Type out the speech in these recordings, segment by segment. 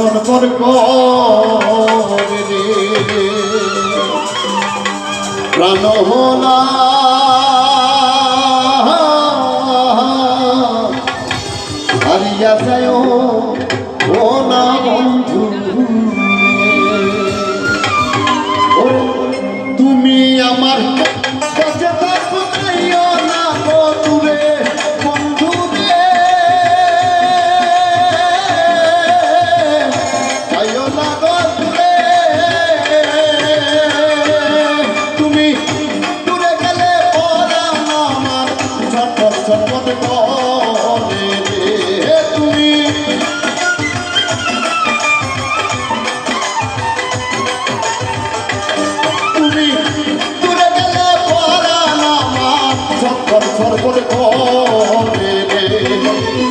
সরবর রে। প্রাণ হোলা। হারিয়া তুমি আমার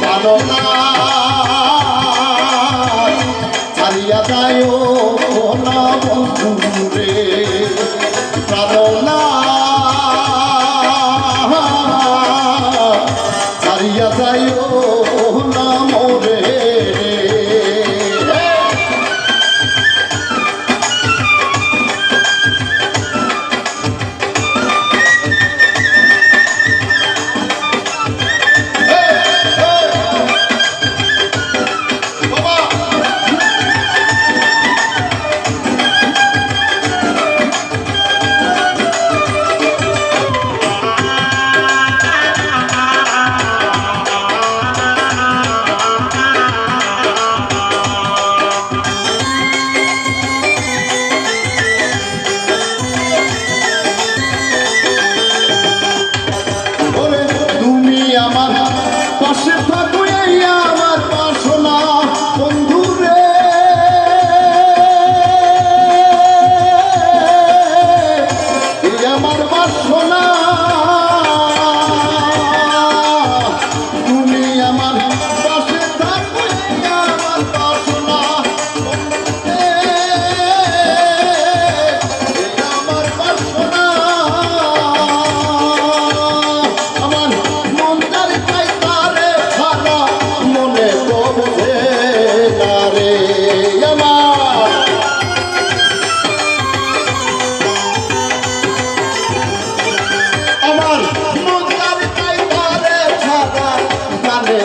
জানো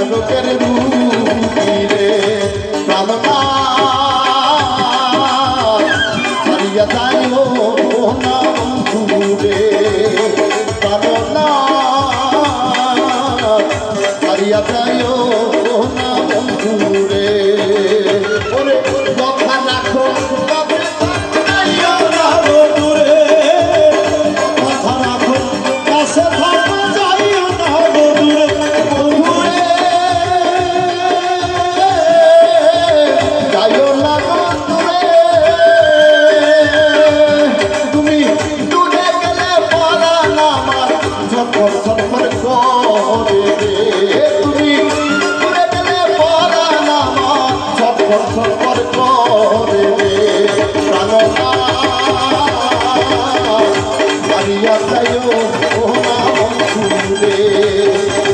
I'm gonna get it. ফিরিয়া যায় না বন্ধুরে। সফর করে প্রাণনা মারিয়া তাইও ও না বন্ধু রে